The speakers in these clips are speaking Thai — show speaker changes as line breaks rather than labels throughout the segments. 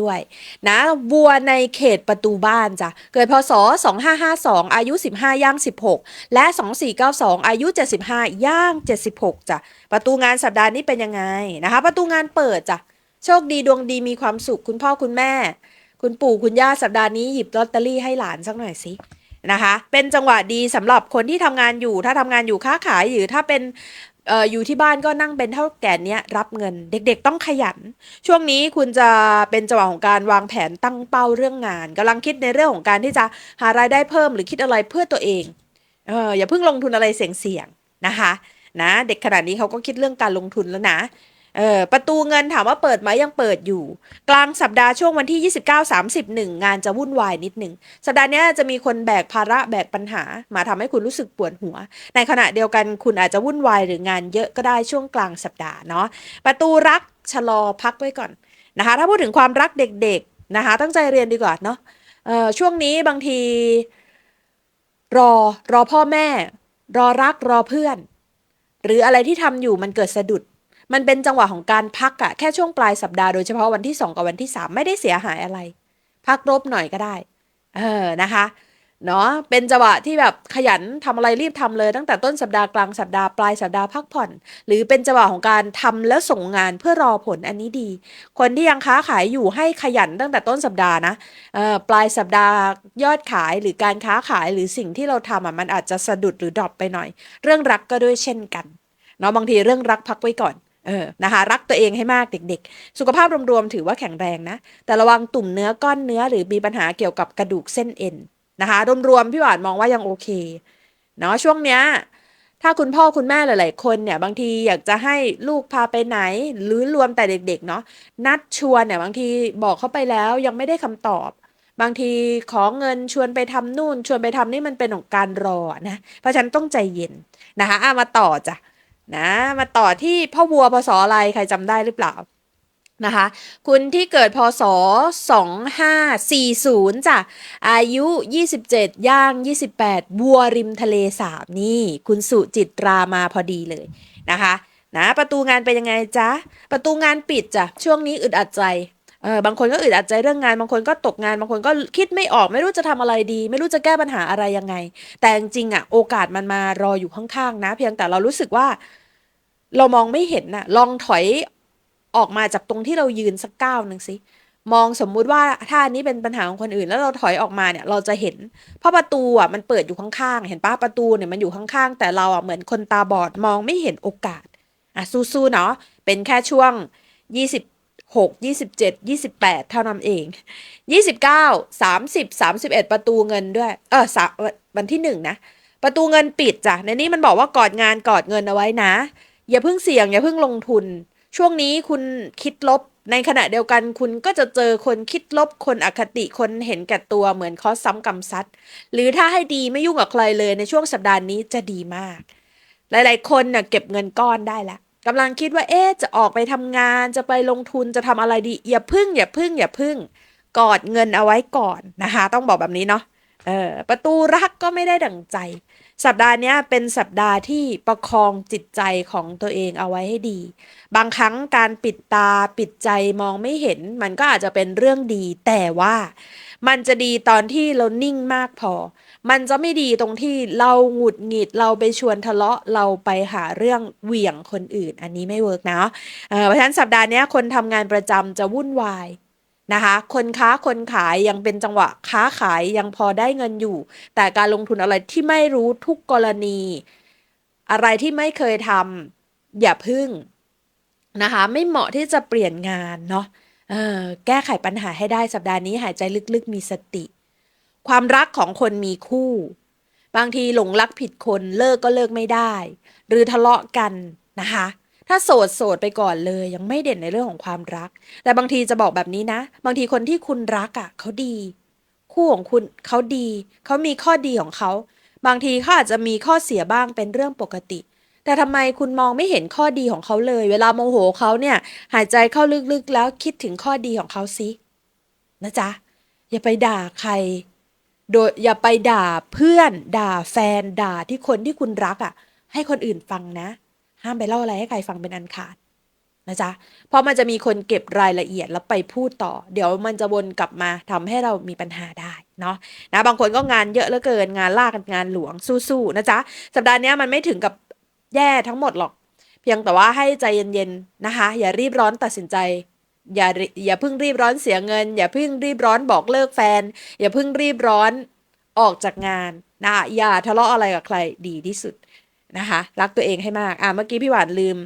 ด้วยนะวัวในเขตประตูบ้านจ้ะเกิดพศ 2552 อายุ 15 ย่าง 16 และ 2492 อายุ 75 ย่าง 76จ้ะประตูงานสัปดาห์นี้เป็นยังไงนะคะ ประตูงานเปิดจ้ะโชคดีดวงดีมีความสุขคุณพ่อคุณแม่ คุณปู่คุณย่าสัปดาห์นี้หยิบลอตเตอรี่ให้หลานสักหน่อยสินะคะ เป็นจังหวะดีสำหรับคนที่ทำงานอยู่ ถ้าทำงานอยู่ค้าขายหรือถ้าเป็น อออยู่ที่บ้านก็นั่งเป็นเท่าแก่เนี้ยรับเงิน เด็กๆต้องขยัน ช่วงนี้คุณจะเป็นจังหวะของการวางแผนตั้งเป้าเรื่องงานกำลังคิดในเรื่องของการที่จะหารายได้เพิ่มหรือคิดอะไรเพื่อตัวเองเอออย่าเพิ่งลงทุนอะไรเสี่ยงๆนะคะนะเด็กขนาดนี้เขาก็คิดเรื่องการลงทุนแล้วนะ เออประตูเงินถามว่าเปิดไหมยังเปิดอยู่ กลางสัปดาห์ช่วงวันที่ 29 31 งานจะวุ่นวายนิดหนึ่งสัปดาห์นี้จะมีคนแบกภาระแบกปัญหา มาทำให้คุณรู้สึกปวดหัว ในขณะเดียวกันคุณอาจจะวุ่นวายหรืองานเยอะก็ได้ช่วงกลางสัปดาห์เนาะประตูรักชะลอพักไว้ก่อนนะคะ ถ้าพูดถึงความรักเด็กๆนะคะ ตั้งใจเรียนดีกว่าเนาะเออช่วงนี้บางที รอรอพ่อแม่ รอรักรอเพื่อน หรืออะไรที่ทำอยู่มันเกิดสะดุด มันเป็นจังหวะของการพักอะแค่ช่วงปลายสัปดาห์โดยเฉพาะวันที่ 2 กับวันที่ 3 ไม่ได้เสียหายอะไร พักรบหน่อยก็ได้ เออนะคะเนาะเป็นจังหวะที่แบบขยันทำอะไรรีบทำเลย ตั้งแต่ต้นสัปดาห์กลางสัปดาห์ปลายสัปดาห์พักผ่อน หรือเป็นจังหวะของการทำแล้วส่งงานเพื่อรอผลอันนี้ดี คนที่ยังค้าขายอยู่ให้ขยันตั้งแต่ต้นสัปดาห์นะเออปลายสัปดาห์ยอดขายหรือการค้าขายหรือสิ่งที่เราทำอะมันอาจจะสะดุดหรือดรอปไปหน่อย เรื่องรักก็ด้วยเช่นกันเนาะบางทีเรื่องรักพักไว้ก่อน เออนะคะรักตัวเองให้มากเด็กๆ สุขภาพรวมๆถือว่าแข็งแรงนะ แต่ระวังตุ่มเนื้อก้อนเนื้อหรือมีปัญหาเกี่ยวกับกระดูกเส้นเอ็นนะคะรวมๆพี่หวานมองว่ายังโอเคเนาะช่วงเนี้ยถ้าคุณพ่อคุณแม่หลาย ๆ คนเนี่ยบางทีอยากจะให้ลูกพาไปไหน หรือรวมแต่เด็ก ๆ เนาะนัดชวนเนี่ยบางทีบอกเขาไปแล้วยังไม่ได้คำตอบ บางทีขอเงินชวนไปทำนู่น ชวนไปทำนี่มันเป็นของการรอนะ เพราะฉะนันต้องใจเย็นนะคะอะมาต่อจ้ะ นะมาต่อที่พ่อวัวพศอะไรใครจำได้หรือเปล่านะคะคุณที่เกิดพศ 2540จ้ะอายุ 27 ย่าง 28 บัวริมทะเลสาบนี่ คุณสุจิตรามาพอดีเลยนะคะนะประตูงานเป็นยังไงจ๊ะ ประตูงานปิดจ้ะ ช่วงนี้อึดอัดใจ เออบางคนก็อึดอัดใจเรื่องงาน บางคนก็ตกงาน บางคนก็คิดไม่ออก ไม่รู้จะทำอะไรดี ไม่รู้จะแก้ปัญหาอะไรยังไง แต่จริงๆอะโอกาสมันมารออยู่ข้างๆนะ เพียงแต่เรารู้สึกว่า เรามองไม่เห็นน่ะ ลองถอยออกมาจากตรงที่เรายืนสักก้าวหนึ่งสิมองสมมุติว่าถ้าอันนี้เป็นปัญหาของคนอื่น แล้วเราถอยออกมาเนี่ยเราจะเห็น เพราะประตูอะมันเปิดอยู่ข้างๆ เห็นป้าประตูเนี่ยมันอยู่ข้างๆ แต่เราอะเหมือนคนตาบอดมองไม่เห็นโอกาสอะสู้ๆเนาะเป็นแค่ช่วง 26 27 28 เท่านั้นเอง 29 30 31 ประตูเงินด้วย เออวันที่หนึ่งนะ ประตูเงินปิดจ้ะในนี้มันบอกว่ากอดงานกอดเงินเอาไว้นะ อย่าเพิ่งเสี่ยง อย่าเพิ่งลงทุน ช่วงนี้คุณคิดลบในขณะเดียวกันคุณก็จะเจอคนคิดลบคนอคติคนเห็นแก่ตัวเหมือนคอซ้ำกำซัด หรือถ้าให้ดีไม่ยุ่งกับใครเลยในช่วงสัปดาห์นี้จะดีมาก หลาย ๆ คนเน่ะเก็บเงินก้อนได้แล้ว กำลังคิดว่าเอ๊ะจะออกไปทำงานจะไปลงทุนจะทำอะไรดี อย่าพึ่ง อย่าพึ่ง อย่าพึ่ง กอดเงินเอาไว้ก่อนนะคะ ต้องบอกแบบนี้เนาะเออประตูรักก็ไม่ได้ดั่งใจ สัปดาห์นี้เป็นสัปดาห์ที่ประคองจิตใจของตัวเองเอาไว้ให้ดี บางครั้งการปิดตาปิดใจมองไม่เห็น มันก็อาจจะเป็นเรื่องดี แต่ว่า มันจะดีตอนที่เรานิ่งมากพอ มันจะไม่ดีตรงที่เราหงุดหงิดเราไปชวนทะเลาะเราไปหาเรื่องเหวี่ยงคนอื่น อันนี้ไม่เวิร์กนะเพราะฉะนั้นสัปดาห์นี้คนทำงานประจำจะวุ่นวายนะคะ คนค้าคนขายยังเป็นจังหวะค้าขายยังพอได้เงินอยู่ แต่การลงทุนอะไรที่ไม่รู้ทุกกรณี อะไรที่ไม่เคยทำอย่าพึ่งนะคะ ไม่เหมาะที่จะเปลี่ยนงานเนาะ เออแก้ไขปัญหาให้ได้สัปดาห์นี้หายใจลึกๆ มีสติ ความรักของคนมีคู่ บางทีหลงรักผิดคนเลิกก็เลิกไม่ได้ หรือทะเลาะกันนะคะถ้าโสดโสดไปก่อนเลย ยังไม่เด่นในเรื่องของความรัก แต่บางทีจะบอกแบบนี้นะ บางทีคนที่คุณรักอะ่ะเขาดี คู่ของคุณเขาดี เขามีข้อดีของเขา บางทีเขาอาจจะมีข้อเสียบ้างเป็นเรื่องปกติ แต่ทำไมคุณมองไม่เห็นข้อดีของเขาเลย เวลาโมโหเขาเนี่ย หายใจเข้าลึกๆแล้วคิดถึงข้อดีของเขาสินะจ๊ะ อย่าไปด่าใคร โดยอย่าไปด่าเพื่อน ด่าแฟน ด่าที่คนที่คุณรักอะ่ะ ให้คนอื่นฟังนะ ห้ามไปเล่าอะไรให้ใครฟังเป็นอันขาดนะจ๊ะ เพราะมันจะมีคนเก็บรายละเอียดแล้วไปพูดต่อ เดี๋ยวมันจะวนกลับมาทำให้เรามีปัญหาได้เนาะนะบางคนก็งานเยอะเหลือเกินงานลากงานหลวงสู้ๆนะจ๊ะสัปดาห์นี้มันไม่ถึงกับ แย่ทั้งหมดหรอก เพียงแต่ว่าให้ใจเย็นๆนะคะ อย่ารีบร้อนตัดสินใจอย่าอย่าเพิ่งรีบร้อนเสียเงิน อย่าเพิ่งรีบร้อนบอกเลิกแฟน อย่าเพิ่งรีบร้อนออกจากงานนะอย่าทะเลาะอะไรกับใครดีที่สุดนะคะ รักตัวเองให้มากอะเมื่อกี้พี่หวานลืม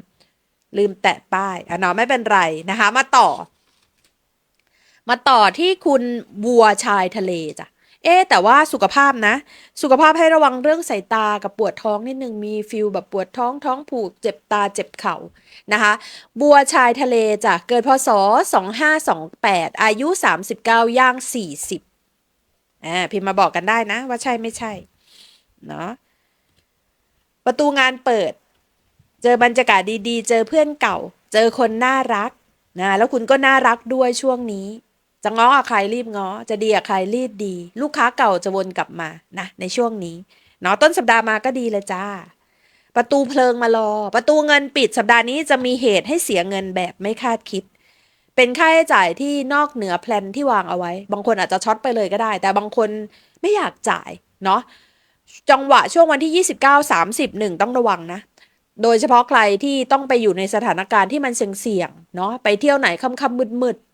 ลืมแตะป้ายอะเนาะไม่เป็นไรนะคะ มาต่อ มาต่อที่คุณบัวชายทะเลจ้ะ เอ๊แต่ว่าสุขภาพนะ สุขภาพให้ระวังเรื่องสายตากับปวดท้องนิดนึงมีฟิลแบบปวดท้องท้องผูกเจ็บตาเจ็บเข่านะคะ บัวชายทะเลจ้ะเกิดพศ 2528 อายุ 39 ย่าง 40อ่าพิมพ์มาบอกกันได้นะ ว่าใช่ไม่ใช่เนาะประตูงานเปิด เจอบรรยากาศดีๆ เจอเพื่อนเก่า เจอคนน่ารักนะแล้วคุณก็น่ารักด้วยช่วงนี้ จะง้อกับใครรีบง้อ จะดีกับใครรีบดี ลูกค้าเก่าจะวนกลับมานะในช่วงนี้เนาะต้นสัปดาห์มาก็ดีเลยจ้า ประตูเพลิงมารอ ประตูเงินปิดสัปดาห์นี้จะมีเหตุให้เสียเงินแบบไม่คาดคิด เป็นค่าใช้จ่ายที่นอกเหนือแพลนที่วางเอาไว้ บางคนอาจจะช็อตไปเลยก็ได้ แต่บางคนไม่อยากจ่ายเนาะจังหวะช่วงวันที่ 29 30หนึ่งต้องระวังนะ โดยเฉพาะใครที่ต้องไปอยู่ในสถานการณ์ที่มันเสี่ยงๆเนาะไปเที่ยวไหนค่ำๆมืดๆ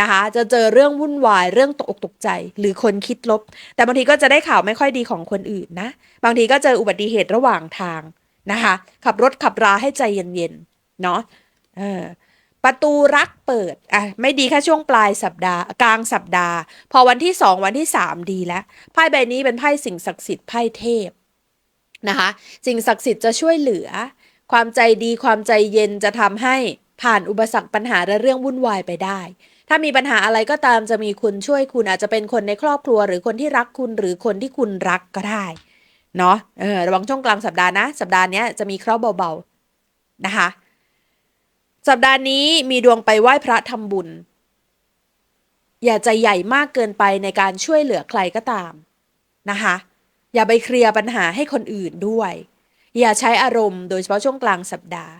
นะคะ จะเจอเรื่องวุ่นวายเรื่องตกอกตกใจ หรือคนคิดลบ แต่บางทีก็จะได้ข่าวไม่ค่อยดีของคนอื่นนะ บางทีก็เจออุบัติเหตุระหว่างทางนะคะ ขับรถขับราให้ใจเย็นๆเนาะเออประตูรักเปิดอะไม่ดีแค่ช่วงปลายสัปดาห์กลางสัปดาห์ พอวันที่สองวันที่สามดีแล้วไพ่ใบนี้เป็นไพ่สิ่งศักดิ์สิทธิ์ไพ่เทพนะคะสิ่งศักดิ์สิทธิ์จะช่วยเหลือ ความใจดีความใจเย็นจะทำให้ผ่านอุปสรรคปัญหาและเรื่องวุ่นวายไปได้ ถ้ามีปัญหาอะไรก็ตามจะมีคุณช่วยคุณอาจจะเป็นคนในครอบครัว หรือคนที่รักคุณหรือคนที่คุณรักก็ได้เนาะเออระวังช่วงกลางสัปดาห์นะ สัปดาห์นี้จะมีเคราะห์เบาๆนะคะ สัปดาห์นี้มีดวงไปไหว้พระทำบุญ อย่าใจใหญ่มากเกินไปในการช่วยเหลือใครก็ตามนะคะ อย่าไปเคลียร์ปัญหาให้คนอื่นด้วย อย่าใช้อารมณ์โดยเฉพาะช่วงกลางสัปดาห์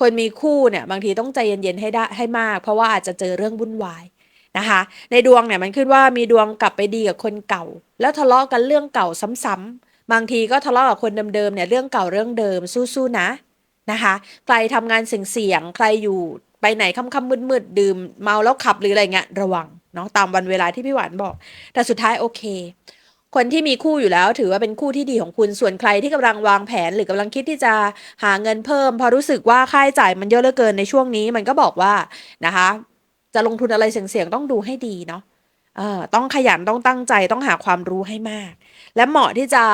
คนมีคู่เนี่ยบางทีต้องใจเย็นๆให้ได้ให้มาก เพราะว่าอาจจะเจอเรื่องวุ่นวายนะคะ ในดวงเนี่ยมันขึ้นว่ามีดวงกลับไปดีกับคนเก่า แล้วทะเลาะกันเรื่องเก่าซ้ำๆบางทีก็ทะเลาะกับคนเดิมๆเนี่ยเรื่องเก่าเรื่องเดิมสู้ๆนะนะคะใครทำงานเสี่ยงๆใครอยู่ไปไหนค่ำๆมืดๆดื่มเมาแล้วขับหรืออะไรเงี้ยระวังเนาะตามวันเวลาที่พี่หวานบอก แต่สุดท้ายโอเค คนที่มีคู่อยู่แล้วถือว่าเป็นคู่ที่ดีของคุณส่วนใครที่กำลังวางแผนหรือกำลังคิดที่จะหาเงินเพิ่ม พอรู้สึกว่าค่าใช้จ่ายมันเยอะเหลือเกินในช่วงนี้มันก็บอกว่านะคะ จะลงทุนอะไรเสี่ยงๆต้องดูให้ดีเนาะเออต้องขยันต้องตั้งใจต้องหาความรู้ให้มาก และเหมาะที่จะ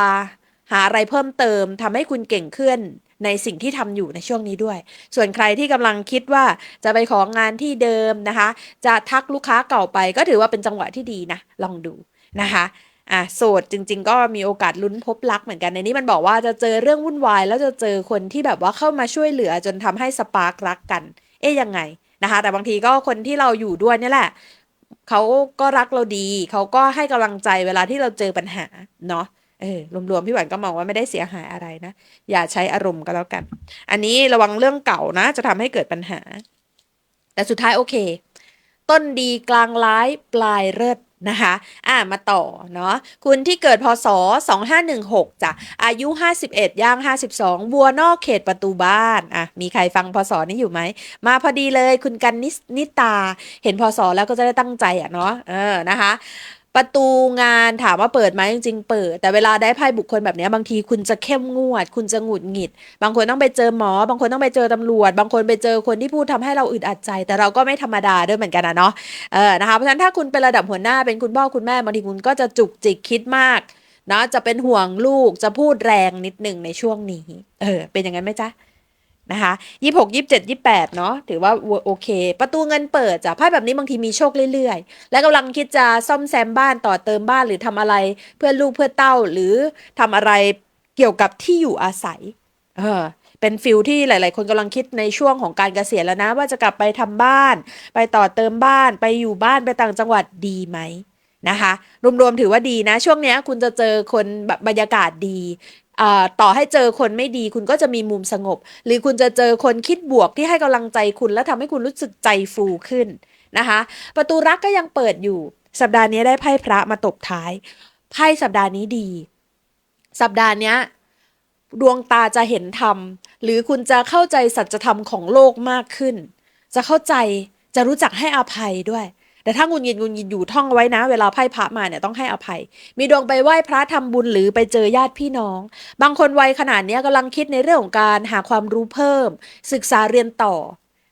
หาอะไรเพิ่มเติมทำให้คุณเก่งขึ้นในสิ่งที่ทำอยู่ในช่วงนี้ด้วย ส่วนใครที่กำลังคิดว่าจะไปของงานที่เดิมนะคะ จะทักลูกค้าเก่าไปก็ถือว่าเป็นจังหวะที่ดีนะลองดูนะคะ อะโสดจริง ๆ ก็มีโอกาสลุ้นพบรักเหมือนกันในนี้มันบอกว่าจะเจอเรื่องวุ่นวาย แล้วจะเจอคนที่แบบว่าเข้ามาช่วยเหลือจนทำให้สปาร์กรักกัน เอ๊ยยังไงนะคะ แต่บางทีก็คนที่เราอยู่ด้วยนี่แหละเขาก็รักเราดี เขาก็ให้กำลังใจเวลาที่เราเจอปัญหาเนาะเออรวมๆพี่หวานก็มองว่าไม่ได้เสียหายอะไรนะ อย่าใช้อารมณ์ก็แล้วกัน อันนี้ระวังเรื่องเก่านะ จะทำให้เกิดปัญหา แต่สุดท้ายโอเค ต้นดีกลางร้ายปลายเลิศ นะคะอ่ามาต่อเนาะคุณที่เกิดพศ 2516จ้ะอายุ 51 ย่าง 52 บัวนอกเขตประตูบ้านอะมีใครฟังพศนี้อยู่ไหม มาพอดีเลยคุณกันนิสนิตา เห็นพศแล้วก็จะได้ตั้งใจอะเนาะเออนะคะ ประตูงานถามว่าเปิดไหมจริงๆเปิด แต่เวลาได้ไพ่บุคคลแบบนี้บางทีคุณจะเข้มงวด คุณจะหงุดหงิด บางคนต้องไปเจอหมอ บางคนต้องไปเจอตำรวจ บางคนไปเจอคนที่พูดทำให้เราอึดอัดใจ แต่เราก็ไม่ธรรมดาด้วยเหมือนกันนะเนาะเออนะคะเพราะฉะนั้นถ้าคุณเป็นระดับหัวหน้าเป็นคุณพ่อคุณแม่บางทีคุณก็จะจุกจิกคิดมากเนาะจะเป็นห่วงลูกจะพูดแรงนิดหนึ่งในช่วงนี้ เออเป็นอย่างนั้นไหมจ๊ะ นะคะยี่หกยี่เจ็ดยี่แปดเนาะถือว่าโอเค ประตูเงินเปิดจ้ะไพ่แบบนี้บางทีมีโชคเรื่อยๆ และกำลังคิดจะซ่อมแซมบ้านต่อเติมบ้านหรือทำอะไรเพื่อลูกเพื่อเต้าหรือทำอะไรเกี่ยวกับที่อยู่อาศัย เออเป็นฟิลที่หลาย ๆ คนกำลังคิดในช่วงของการเกษียณแล้วนะ ว่าจะกลับไปทำบ้าน ไปต่อเติมบ้านไปอยู่บ้านไปต่างจังหวัดดีไหมนะคะรวมๆถือว่าดีนะ ช่วงนี้คุณจะเจอคนแบบบรรยากาศดี ต่อให้เจอคนไม่ดีคุณก็จะมีมุมสงบ หรือคุณจะเจอคนคิดบวกที่ให้กำลังใจคุณ และทำให้คุณรู้สึกใจฟูขึ้นนะคะ ประตูรักก็ยังเปิดอยู่ สัปดาห์นี้ได้ไพ่พระมาตบท้ายไพ่สัปดาห์นี้ดี สัปดาห์นี้ดวงตาจะเห็นธรรม หรือคุณจะเข้าใจสัจธรรมของโลกมากขึ้น จะเข้าใจจะรู้จักให้อภัยด้วย แต่ถ้า ngu นยินงุนยินอยู่ท่องไว้นะ เวลาไพ่พระมาเนี่ยต้องให้อภัย มีดวงไปไหว้พระทำบุญหรือไปเจอญาติพี่น้อง บางคนวัยขนาดนี้ยกำลังคิดในเรื่องของการหาความรู้เพิ่ม ศึกษาเรียนต่อ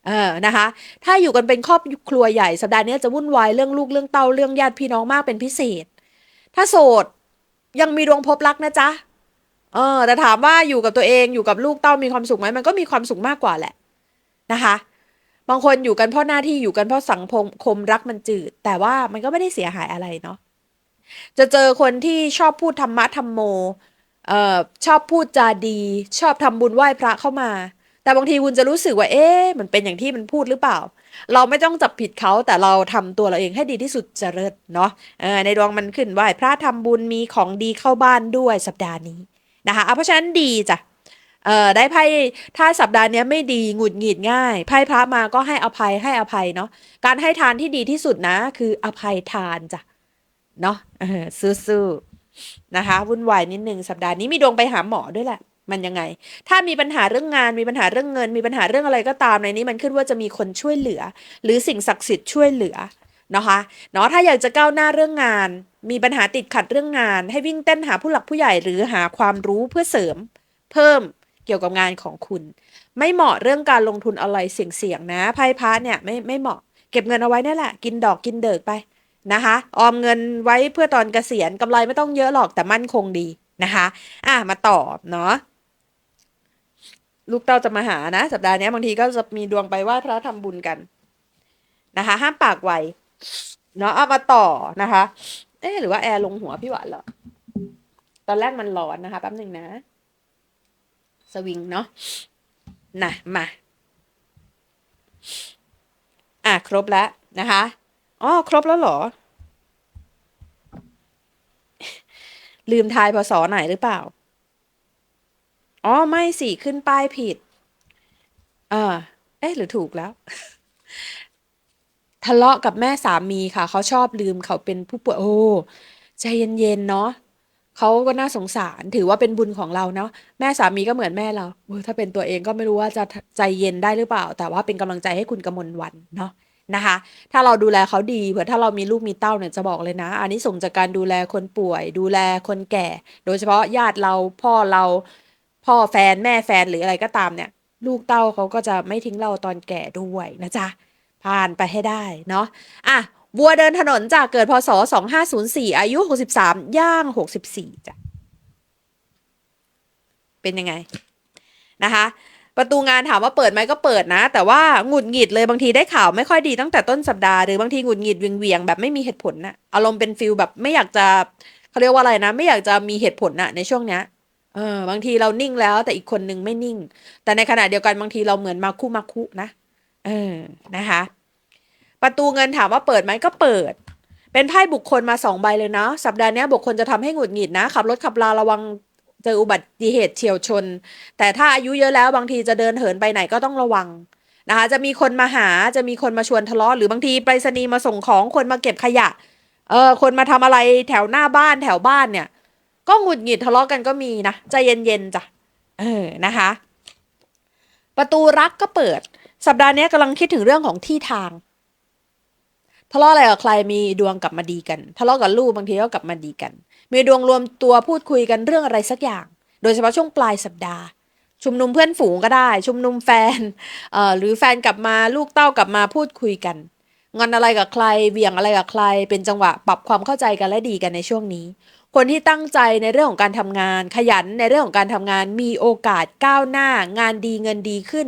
เออนะคะ ถ้าอยู่กันเป็นครอบครัวใหญ่สัปดาห์นี้จะวุ่นวายเรื่องลูกเรื่องเต้าเรื่องญาติพี่น้องมากเป็นพิเศษ ถ้าโสดยังมีดวงพบรักนะจ๊ะเออแต่ถามว่าอยู่กับตัวเองอยู่กับลูกเต้ามีความสุขไหมมันก็มีความสุขมากกว่าแหละนะคะ บางคนอยู่กันเพราะหน้าที่อยู่กันเพราะสังคมรักมันจืด แต่ว่ามันก็ไม่ได้เสียหายอะไรเนาะจะเจอคนที่ชอบพูดธรรมะธรรมโมเอ่อชอบพูดจาดี ชอบทำบุญไหว้พระเข้ามา แต่บางทีคุณจะรู้สึกว่า เอ๊ะมันเป็นอย่างที่มันพูดหรือเปล่า เราไม่ต้องจับผิดเขาแต่เราทำตัวเราเองให้ดีที่สุดจะเลิศเนาะเออในดวงมันขึ้นไหว้พระทำบุญมีของดีเข้าบ้านด้วยสัปดาห์นี้นะคะเพราะฉะนั้นดีจ้ะ เอ่อได้ไพ่ถ้าสัปดาห์นี้ไม่ดีหงุดหงิดง่ายไพ่พระมาก็ให้อภัยให้อภัยเนาะการให้ทานที่ดีที่สุดนะ คืออภัยทานจ้ะเนาะเออสู้ๆนะคะวุ่นวายนิดนึงสัปดาห์นี้มีดวงไปหาหมอด้วยแหละ มันยังไง ถ้ามีปัญหาเรื่องงานมีปัญหาเรื่องเงิน มีปัญหาเรื่องอะไรก็ตามในนี้มันขึ้นว่าจะมีคนช่วยเหลือ หรือสิ่งศักดิ์สิทธิ์ช่วยเหลือนะคะเนาะถ้าอยากจะก้าวหน้าเรื่องงาน มีปัญหาติดขัดเรื่องงาน ให้วิ่งเต้นหาผู้หลักผู้ใหญ่หรือหาความรู้เพื่อเสริม เพิ่ม เกี่ยวกับงานของคุณ ไม่เหมาะเรื่องการลงทุนอะไรเสี่ยงๆนะไพ่พาเนี่ยไม่ไม่เหมาะเก็บเงินเอาไว้นี่แหละ กินดอกกินเดิกไปนะคะออมเงินไว้เพื่อตอนเกษียณกำไรไม่ต้องเยอะหรอกแต่มั่นคงดีนะคะอะมาต่อเนาะลูกเต้าจะมาหานะ สัปดาห์นี้บางทีก็จะมีดวงไปไหว้พระทำบุญกันนะคะ ห้ามปากไวเนาะเอามาต่อนะคะ เอ๊หรือว่าแอร์ลงหัวพี่หวานเหรอ ตอนแรกมันร้อนนะคะแป๊บหนึ่งนะ สวิงเนาะนะมาอะครบแล้วนะคะอ๋อครบแล้วเหรอ ลืมทายพศไหนหรือเปล่า อ๋อ ไม่สิ ขึ้นป้ายผิดอ่าเอ๊ะ หรือถูกแล้ว ทะเลาะกับแม่สามีค่ะ เขาชอบลืมเขาเป็นผู้ป่วย โอ้ ใจเย็นๆเนาะ เขาก็น่าสงสาร ถือว่าเป็นบุญของเราเนาะ แม่สามีก็เหมือนแม่เราโอ้ถ้าเป็นตัวเองก็ไม่รู้ว่าจะใจเย็นได้หรือเปล่า แต่ว่าเป็นกำลังใจให้คุณกมลวันเนาะนะคะ ถ้าเราดูแลเขาดีเผื่อถ้าเรามีลูกมีเต้าเนี่ยจะบอกเลยนะ อันนี้ส่งจากการดูแลคนป่วย ดูแลคนแก่ โดยเฉพาะญาติเราพ่อเรา พ่อแฟนแม่แฟนหรืออะไรก็ตามเนี่ย ลูกเต้าเขาก็จะไม่ทิ้งเราตอนแก่ด้วยนะจ๊ะผ่านไปให้ได้เนาะอะ บัวเดินถนนจากเกิดพศ 2504 อายุ 63 ย่าง 64 จ้ะ เป็นยังไง นะคะ ประตูงานถามว่าเปิดไหมก็เปิดนะ แต่ว่าหงุดหงิดเลยบางทีได้ข่าวไม่ค่อยดีตั้งแต่ต้นสัปดาห์หรือบางทีหงุดหงิดเวียงๆแบบไม่มีเหตุผลนะอารมณ์เป็นฟิลแบบไม่อยากจะเขาเรียกว่าอะไรนะ ไม่อยากจะมีเหตุผลนะในช่วงเนี้ยเออบางทีเรานิ่งแล้วแต่อีกคนนึงไม่นิ่ง แต่ในขณะเดียวกันบางทีเราเหมือนมาคุมาคุนะเออนะคะ ประตูเงินถามว่าเปิดไหมก็เปิด เป็นไพ่บุคคลมาสองใบเลยเนาะสัปดาห์นี้บุคคลจะทำให้หงุดหงิดนะ ขับรถขับราระวังเจออุบัติเหตุเฉียวชน แต่ถ้าอายุเยอะแล้วบางทีจะเดินเหินไปไหนก็ต้องระวังนะคะจะมีคนมาหาจะมีคนมาชวนทะเลาะหรือบางทีไปรษณีย์มาส่งของคนมาเก็บขยะเออคนมาทำอะไรแถวหน้าบ้านแถวบ้านเนี่ย ก็หงุดหงิดทะเลาะกันก็มีนะใจเย็นๆจ้ะเออนะคะ ประตูรักก็เปิด สัปดาห์นี้กำลังคิดถึงเรื่องของที่ทาง ทะเลาะอะไรกับใครมีดวงกลับมาดีกัน ทะเลาะกับลูกบางทีก็กลับมาดีกัน มีดวงรวมตัวพูดคุยกันเรื่องอะไรสักอย่าง โดยเฉพาะช่วงปลายสัปดาห์ ชุมนุมเพื่อนฝูงก็ได้ ชุมนุมแฟนเอ่อหรือแฟนกลับมาลูกเต้ากลับมาพูดคุยกันงอนอะไรกับใครเบี่ยงอะไรกับใคร เป็นจังหวะปรับความเข้าใจกันและดีกันในช่วงนี้ คนที่ตั้งใจในเรื่องของการทำงาน ขยันในเรื่องของการทำงาน มีโอกาสก้าวหน้า งานดีเงินดีขึ้น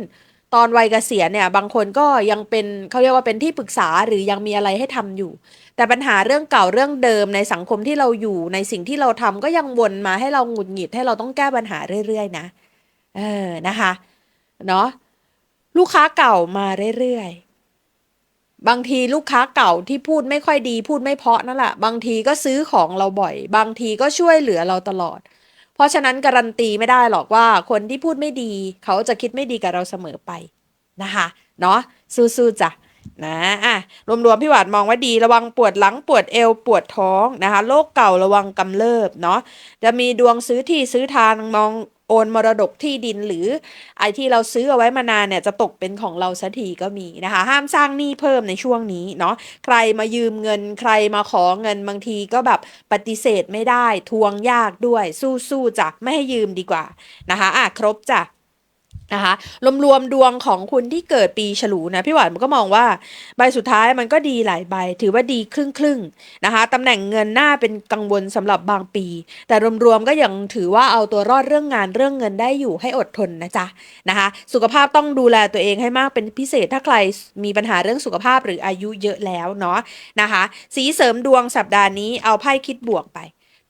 ตอนวัยเกษียณเนี่ยบางคนก็ยังเป็นเขาเรียกว่าเป็นที่ปรึกษาหรือยังมีอะไรให้ทำอยู่ แต่ปัญหาเรื่องเก่าเรื่องเดิมในสังคมที่เราอยู่ในสิ่งที่เราทำก็ยังวนมาให้เราหงุดหงิดให้เราต้องแก้ปัญหาเรื่อยๆนะเออนะคะเนาะลูกค้าเก่ามาเรื่อยๆ บางทีลูกค้าเก่าที่พูดไม่ค่อยดีพูดไม่เพาะนั่นแหละบางทีก็ซื้อของเราบ่อย บางทีก็ช่วยเหลือเราตลอด เพราะฉะนั้นการันตีไม่ได้หรอกว่าคนที่พูดไม่ดี เขาจะคิดไม่ดีกับเราเสมอไปนะคะเนาะสู้ๆจ้ะนะอะรวมๆพี่หวานมองว่าดีระวังปวดหลังปวดเอวปวดท้องนะคะโรคเก่าระวังกำเริบเนาะจะมีดวงซื้อที่ซื้อทางมอง โอนมรดกที่ดินหรือไอ้ที่เราซื้อเอาไว้มานานเนี่ยจะตกเป็นของเราสักทีก็มีนะคะ ห้ามสร้างหนี้เพิ่มในช่วงนี้เนาะใครมายืมเงินใครมาขอเงินบางทีก็แบบปฏิเสธไม่ได้ทวงยากด้วยสู้ๆจ้ะไม่ให้ยืมดีกว่านะคะอะครบจ้ะ นะคะรวมๆดวงของคุณที่เกิดปีฉลูนะพี่หวานมันก็มองว่า ใบสุดท้ายมันก็ดีหลายใบ ถือว่าดีครึ่งครึ่งนะคะตำแหน่งเงินหน้าเป็นกังวลสำหรับบางปี แต่รวมๆก็ยังถือว่าเอาตัวรอดเรื่องงานเรื่องเงินได้อยู่ให้อดทนนะจ๊ะนะคะสุขภาพต้องดูแลตัวเองให้มากเป็นพิเศษถ้าใครมีปัญหาเรื่องสุขภาพหรืออายุเยอะแล้วเนาะนะคะสีเสริมดวงสัปดาห์นี้เอาไพ่คิดบวกไป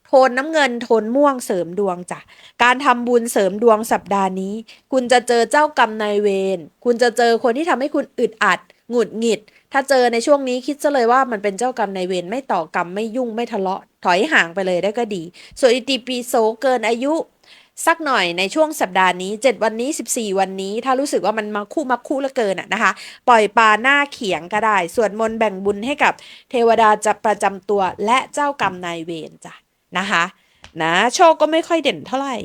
โทนน้ำเงินโทนม่วงเสริมดวงจ้ะ การทำบุญเสริมดวงสัปดาห์นี้ คุณจะเจอเจ้ากรรมนายเวร คุณจะเจอคนที่ทำให้คุณอึดอัด หงุดหงิด ถ้าเจอในช่วงนี้คิดซะเลยว่ามันเป็นเจ้ากรรมนายเวรไม่ต่อกรรมไม่ยุ่งไม่ทะเลาะ ถอยห่างไปเลยได้ก็ดี ส่วนอิติปิโสเกินอายุ สักหน่อยในช่วงสัปดาห์นี้ 7 วันนี้ 14 วันนี้ ถ้ารู้สึกว่ามันมาคู่มาคู่ลือเกินอะนะคะ ปล่อยปลาหน้าเขียงก็ได้ ส่วนมนต์แบ่งบุญให้กับเทวดาจะประจำตัวและเจ้ากรรมนายเวรจ้ะ นะคะนะโชคก็ไม่ค่อยเด่นเท่าไหร่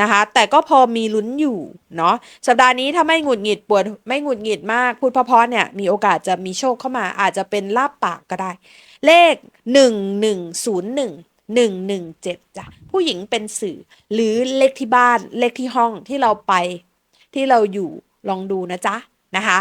นะคะแต่ก็พอมีลุ้นอยู่เนาะสัปดาห์นี้ถ้าไม่หงุดหงิดปวดไม่หงุดหงิดมากพูดเพราะๆเนี่ยมีโอกาสจะมีโชคเข้ามาอาจจะเป็นลาบปากก็ได้ เลข 1 1 0 1 1 1 7จ้ะผู้หญิงเป็นสื่อ หรือเลขที่บ้านเลขที่ห้องที่เราไปที่เราอยู่ลองดูนะจ๊ะนะคะ